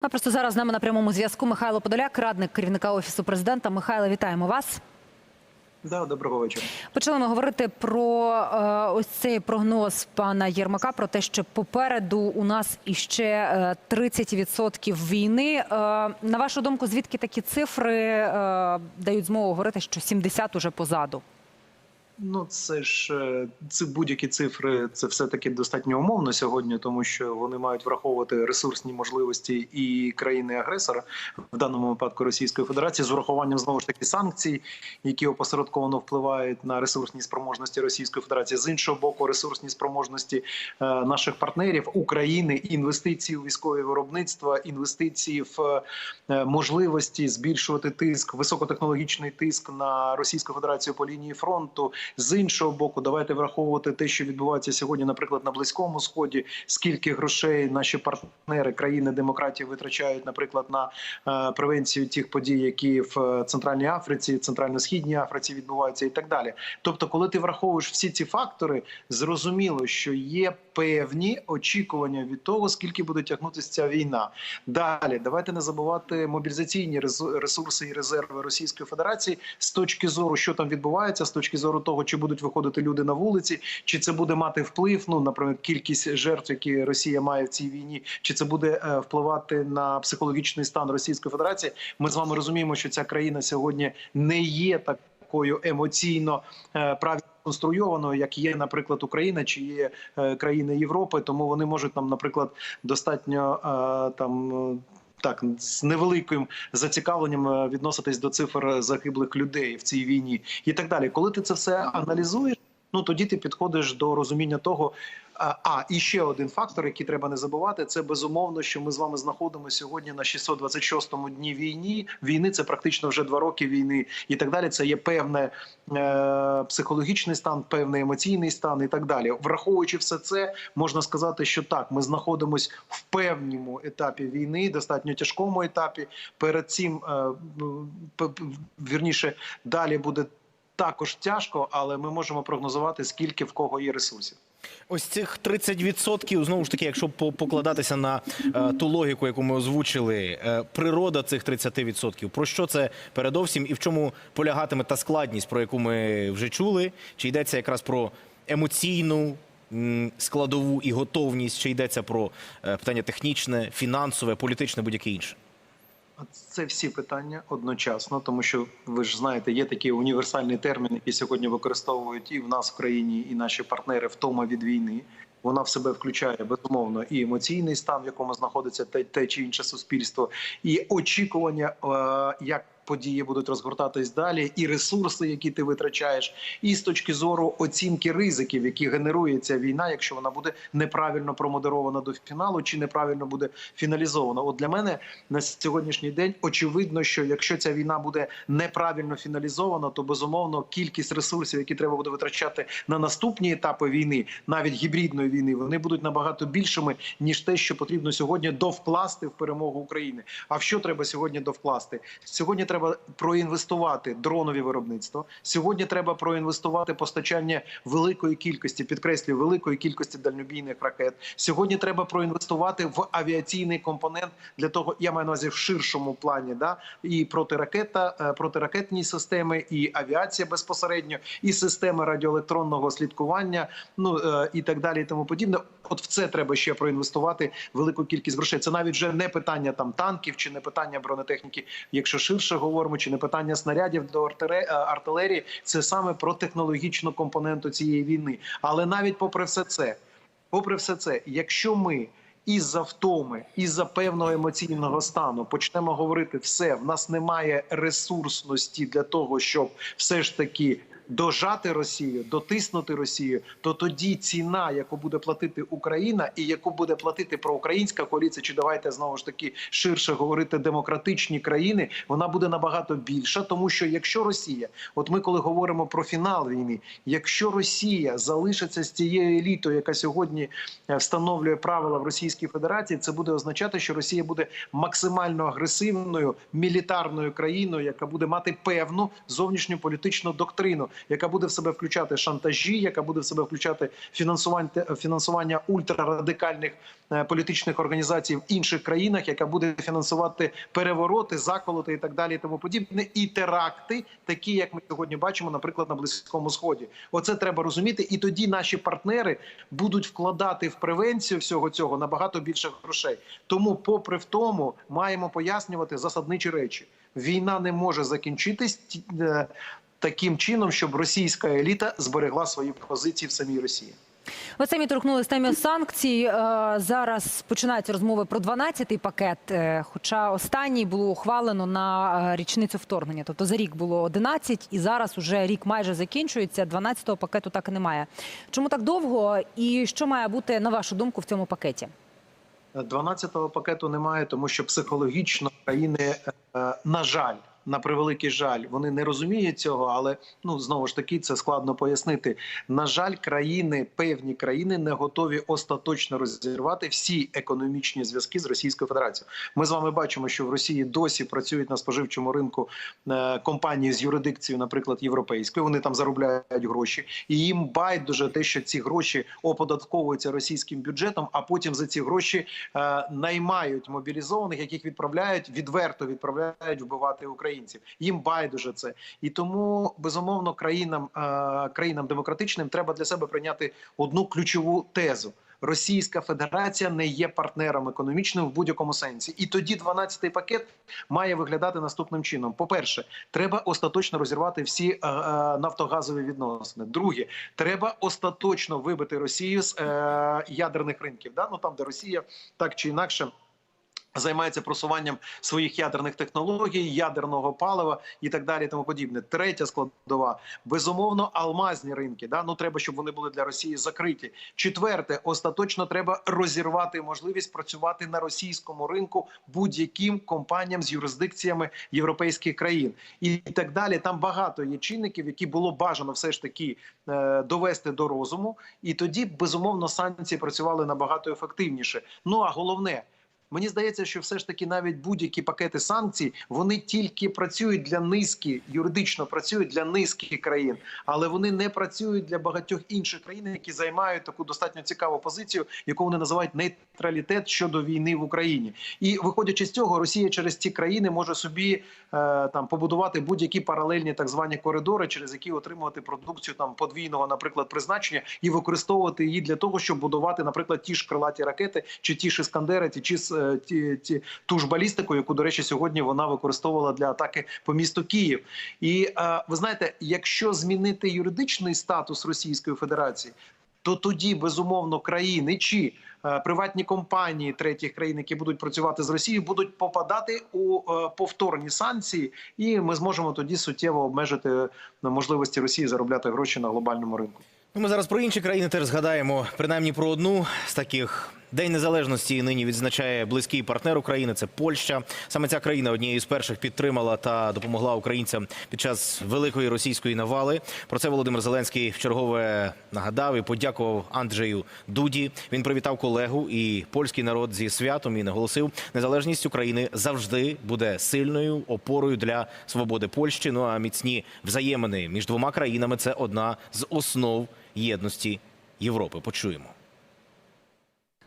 А просто зараз з нами на прямому зв'язку Михайло Подоляк, радник керівника офісу президента. Михайло, вітаємо вас. Да, доброго вечора. Почали ми говорити про е, ось цей прогноз пана Єрмака про те, що попереду у нас іще е, 30% війни. Е, на вашу думку, звідки такі цифри е, дають змогу говорити, що 70 уже позаду? Ну це ж це будь-які цифри. Це все таки достатньо умовно сьогодні, тому що вони мають враховувати ресурсні можливості і країни-агресора, в даному випадку Російської Федерації, з урахуванням знову ж таки санкцій, які опосередковано впливають на ресурсні спроможності Російської Федерації. З іншого боку, ресурсні спроможності е, наших партнерів України, інвестиції у військове виробництво, інвестиції в е, можливості збільшувати тиск, високотехнологічний тиск на Російську Федерацію по лінії фронту. З іншого боку, давайте враховувати те, що відбувається сьогодні, наприклад, на близькому сході. Скільки грошей наші партнери країни демократії витрачають, наприклад, на е, превенцію тих подій, які в е, Центральній Африці, Центрально-східній Африці відбуваються, і так далі. Тобто, коли ти враховуєш всі ці фактори, зрозуміло, що є певні очікування від того, скільки буде тягнутися ця війна. Далі давайте не забувати мобілізаційні ресурси і резерви Російської Федерації з точки зору, що там відбувається, з точки зору того, чи будуть виходити люди на вулиці, чи це буде мати вплив. Ну, наприклад, кількість жертв, які Росія має в цій війні, чи це буде е, впливати на психологічний стан Російської Федерації. Ми з вами розуміємо, що ця країна сьогодні не є такою емоційно е, правильно конструйованою, як є, наприклад, Україна чи є е, країни Європи, тому вони можуть нам, наприклад, достатньо там. Так, з невеликим зацікавленням е, відноситись до цифр загиблих людей в цій війні і так далі. Коли ти це все аналізуєш, ну тоді ти підходиш до розуміння того. А, і ще один фактор, який треба не забувати, це безумовно, що ми з вами знаходимося сьогодні на 626-му дні війни. Війни це практично вже два роки війни, і так далі. Це є певне е, психологічний стан, певний емоційний стан, і так далі. Враховуючи все це, можна сказати, що так, ми знаходимося в певному етапі війни, достатньо тяжкому етапі. Перед цим е, п- вірніше далі буде також тяжко, але ми можемо прогнозувати, скільки в кого є ресурсів. Ось цих 30%, знову ж таки, якщо покладатися на е, ту логіку, яку ми озвучили, е, природа цих 30%, про що це передовсім і в чому полягатиме та складність, про яку ми вже чули? Чи йдеться якраз про емоційну складову і готовність, чи йдеться про е, питання технічне, фінансове, політичне, будь-яке інше? Це всі питання одночасно, тому що ви ж знаєте, є такий універсальний термін, який сьогодні використовують і в нас в країні, і наші партнери втома від війни. Вона в себе включає безумовно і емоційний стан, в якому знаходиться те, те чи інше суспільство, і очікування, е, як події будуть розгортатись далі, і ресурси, які ти витрачаєш, і з точки зору оцінки ризиків, які генерує ця війна, якщо вона буде неправильно промодерована до фіналу, чи неправильно буде фіналізована. От для мене на сьогоднішній день очевидно, що якщо ця війна буде неправильно фіналізована, то безумовно кількість ресурсів, які треба буде витрачати на наступні етапи війни, навіть гібридної війни, вони будуть набагато більшими ніж те, що потрібно сьогодні довкласти в перемогу України. А що треба сьогодні довкласти? Сьогодні треба проінвестувати дронові виробництво. Сьогодні треба проінвестувати постачання великої кількості, підкреслюю, великої кількості дальнобійних ракет. Сьогодні треба проінвестувати в авіаційний компонент для того, я маю на увазі в ширшому плані, да і протиракета, е, протиракетні системи, і авіація безпосередньо, і системи радіоелектронного слідкування, ну е, і так далі, і тому подібне. От в це треба ще проінвестувати велику кількість грошей. Це навіть вже не питання там танків чи не питання бронетехніки, якщо ширше говоримо, чи не питання снарядів до е, артилерії. Це саме про технологічну компоненту цієї війни. Але навіть попри все це, попри все це, якщо ми із-за втоми, із-за певного емоційного стану почнемо говорити все, в нас немає ресурсності для того, щоб все ж таки. Дожати Росію, дотиснути Росію, то тоді ціна, яку буде платити Україна, і яку буде платити проукраїнська коаліція, чи давайте знову ж таки ширше говорити демократичні країни, вона буде набагато більша, тому що якщо Росія, от ми коли говоримо про фінал війни, якщо Росія залишиться з тією елітою, яка сьогодні е, встановлює правила в Російській Федерації, це буде означати, що Росія буде максимально агресивною мілітарною країною, яка буде мати певну зовнішню політичну доктрину. Яка буде в себе включати шантажі, яка буде в себе включати фінансування фінансування ультрарадикальних е, політичних організацій в інших країнах, яка буде фінансувати перевороти, заколоти і так далі, і тому подібне, і теракти, такі як ми сьогодні бачимо, наприклад, на близькому сході. Оце треба розуміти, і тоді наші партнери будуть вкладати в превенцію всього цього набагато більше грошей. Тому, попри в тому, маємо пояснювати засадничі речі. Війна не може закінчитись е, таким чином, щоб російська еліта зберегла свої позиції в самій Росії. Ви самі торкнулись темі санкцій. Е, Зараз починаються розмови про 12-й пакет, е, хоча останній було ухвалено на е, річницю вторгнення. Тобто за рік було 11, і зараз уже рік майже закінчується. 12-го пакету так і немає. Чому так довго? І що має бути на вашу думку в цьому пакеті? 12-го пакету немає, тому що психологічно країни, на жаль, на превеликий жаль, вони не розуміють цього, але ну знову ж таки це складно пояснити. На жаль, країни, певні країни не готові остаточно розірвати всі економічні зв'язки з Російською Федерацією. Ми з вами бачимо, що в Росії досі працюють на споживчому ринку е, компанії з юрисдикцією, наприклад, європейською. Вони там заробляють гроші, і їм байдуже те, що ці гроші оподатковуються російським бюджетом, а потім за ці гроші е, наймають мобілізованих, яких відправляють відверто відправляють вбивати українців. Їм байдуже це, і тому безумовно країнам е, країнам демократичним треба для себе прийняти одну ключову тезу. Російська Федерація не є партнером економічним в будь-якому сенсі, і тоді 12-й пакет має виглядати наступним чином: по-перше, треба остаточно розірвати всі е, е, нафтогазові відносини. Друге, треба остаточно вибити Росію з е, ядерних ринків. Да? Ну там, де Росія так чи інакше. Займається просуванням своїх ядерних технологій, ядерного палива і так далі. Тому подібне. Третя складова безумовно алмазні ринки. Да? Ну треба, щоб вони були для Росії закриті. Четверте, остаточно треба розірвати можливість працювати на російському ринку будь-яким компаніям з юрисдикціями європейських країн і так далі. Там багато є чинників, які було бажано все ж таки е, довести до розуму, і тоді безумовно санкції працювали набагато ефективніше. Ну а головне. Мені здається, що все ж таки навіть будь-які пакети санкцій вони тільки працюють для низки, юридично працюють для низки країн, але вони не працюють для багатьох інших країн, які займають таку достатньо цікаву позицію, яку вони називають нейтралітет щодо війни в Україні. І виходячи з цього, Росія через ці країни може собі е, там побудувати будь-які паралельні так звані коридори, через які отримувати продукцію там подвійного, наприклад, призначення і використовувати її для того, щоб будувати, наприклад, ті ж крилаті ракети, чи ті ж іскандери, ті, чи ті, ті ту ж балістику, яку до речі сьогодні вона використовувала для атаки по місту Київ. І е, ви знаєте, якщо змінити юридичний статус Російської Федерації, то тоді безумовно країни чи е, приватні компанії третіх країн, які будуть працювати з Росією, будуть попадати у е, повторні санкції, і ми зможемо тоді суттєво обмежити е, можливості Росії заробляти гроші на глобальному ринку. Ну, Ми зараз про інші країни теж згадаємо, принаймні про одну з таких. День незалежності нині відзначає близький партнер України. Це Польща. Саме ця країна однією з перших підтримала та допомогла українцям під час великої російської навали. Про це Володимир Зеленський вчергове нагадав і подякував Анджею Дуді. Він привітав колегу і польський народ зі святом і наголосив, незалежність України завжди буде сильною опорою для свободи Польщі. Ну а міцні взаємини між двома країнами це одна з основ єдності Європи. Почуємо.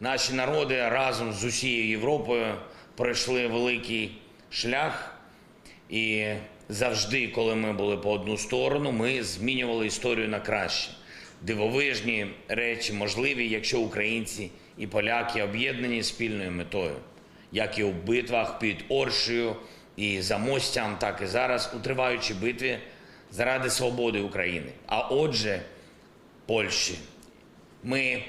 Наші народи разом з усією Європою пройшли великий шлях, і завжди, коли ми були по одну сторону, ми змінювали історію на краще. Дивовижні речі можливі, якщо українці і поляки об'єднані спільною метою, як і у битвах під Оршею і Замостям, так і зараз у триваючій битві заради свободи України. А отже, Польщі. Ми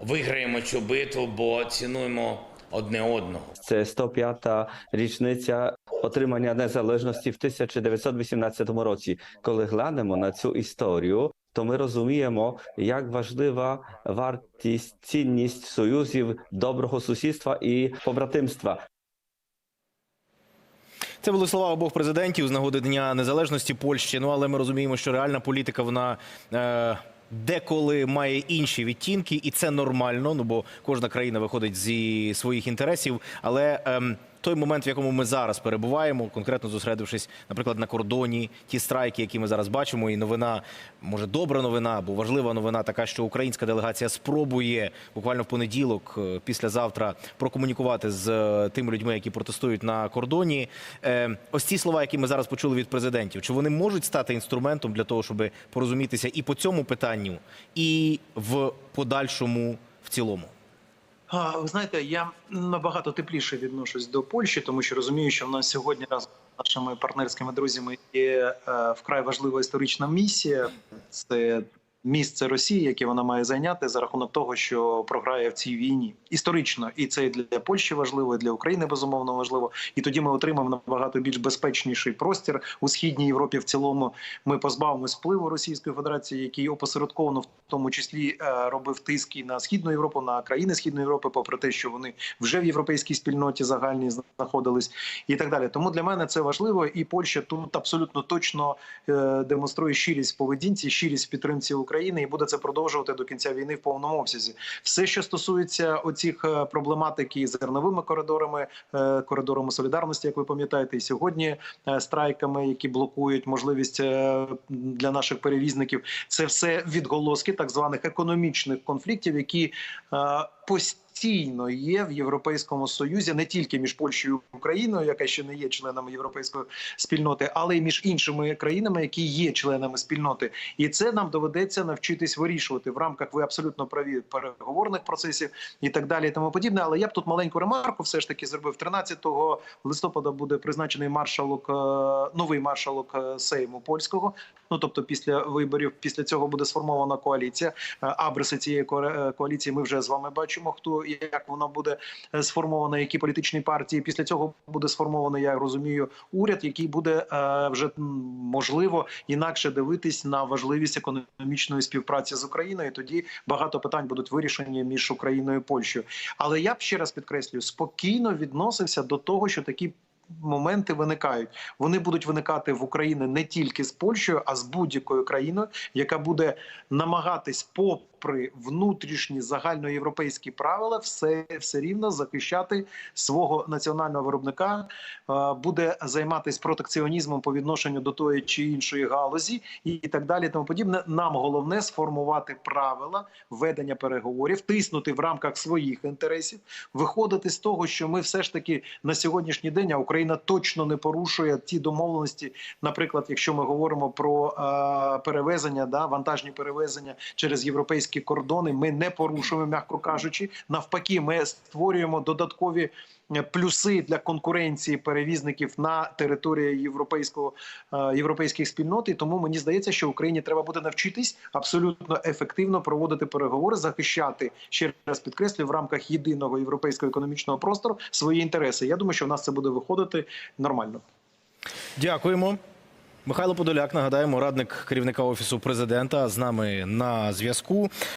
виграємо цю битву, бо цінуємо одне одного. Це 105-та річниця отримання незалежності в 1918 році. Коли глянемо на цю історію, то ми розуміємо, як важлива вартість, цінність союзів, доброго сусідства і побратимства. Це були слова обох президентів з нагоди Дня Незалежності Польщі. Ну але ми розуміємо, що реальна політика вона. Е... Деколи має інші відтінки, і це нормально. Ну бо кожна країна виходить зі своїх інтересів. Але ем, той момент, в якому ми зараз перебуваємо, конкретно зосередившись, наприклад, на кордоні, ті страйки, які ми зараз бачимо, і новина, може, добра новина або важлива новина, така, що українська делегація спробує буквально в понеділок, е, післязавтра, прокомунікувати з е, тими людьми, які протестують на кордоні. Е, Ось ці слова, які ми зараз почули від президентів, чи вони можуть стати інструментом для того, щоб порозумітися і по цьому питанню, і в подальшому в цілому? Ви знаєте, я набагато тепліше відношусь до Польщі, тому що розумію, що в нас сьогодні разом з нашими партнерськими друзями є е, вкрай важлива історична місія. Це місце Росії, яке вона має зайняти за рахунок того, що програє в цій війні історично, і це і для Польщі важливо, і для України безумовно важливо. І тоді ми отримаємо набагато більш безпечніший простір у східній Європі. В цілому ми позбавимось впливу Російської Федерації, який опосередковано в тому числі е, робив тиск і на східну Європу, на країни Східної Європи, попри те, що вони вже в європейській спільноті загальній знаходились, і так далі. Тому для мене це важливо, і Польща тут абсолютно точно е, демонструє щирість поведінці, щирість підтримці України, і буде це продовжувати до кінця війни в повному обсязі. Все, що стосується оцих е, проблематики з зерновими коридорами, е, коридорами солідарності, як ви пам'ятаєте, і сьогодні е, страйками, які блокують можливість для наших перевізників, це все відголоски так званих економічних конфліктів, які е, постійно є в Європейському Союзі, не тільки між Польщею і Україною, яка ще не є членами європейської спільноти, але й між іншими країнами, які є членами спільноти, і це нам доведеться навчитись вирішувати в рамках ви абсолютно праві переговорних процесів і так далі, і тому подібне. Але я б тут маленьку ремарку все ж таки зробив 13 листопада. Буде призначений маршалок, е, новий маршалок е, Сейму польського. Ну тобто, після виборів, після цього буде сформована коаліція. Е, Абриси цієї ко- коаліції ми вже з вами бачимо. Хто як вона буде е, сформована, які політичні партії. Після цього буде сформований, я розумію, уряд, який буде е, вже можливо інакше дивитись на важливість економічної співпраці з Україною. Тоді багато питань будуть вирішені між Україною і Польщею. Але я б ще раз підкреслюю, спокійно відносився до того, що такі. Моменти виникають. Вони будуть виникати в Україні не тільки з Польщею, а з будь-якою країною, яка буде намагатись, попри внутрішні загальноєвропейські правила, все, все рівно захищати свого національного виробника, е, буде займатися протекціонізмом по відношенню до тої чи іншої галузі, і так далі. Тому подібне. Нам головне сформувати правила ведення переговорів, тиснути в рамках своїх інтересів, виходити з того, що ми все ж таки на сьогоднішній день а Україна точно не порушує ті домовленості. Наприклад, якщо ми говоримо про е, перевезення, да вантажні перевезення через європейські кордони, ми не порушуємо, м'яко кажучи. Навпаки, ми створюємо додаткові. е, Плюси для конкуренції перевізників на території європейського е, європейських спільнот. І тому мені здається, що Україні треба буде навчитись абсолютно ефективно проводити переговори, захищати ще раз підкреслюю в рамках єдиного європейського економічного простору свої інтереси. Я думаю, що в нас це буде виходити нормально. Дякуємо. Михайло Подоляк, нагадаємо, радник керівника офісу президента з нами на зв'язку.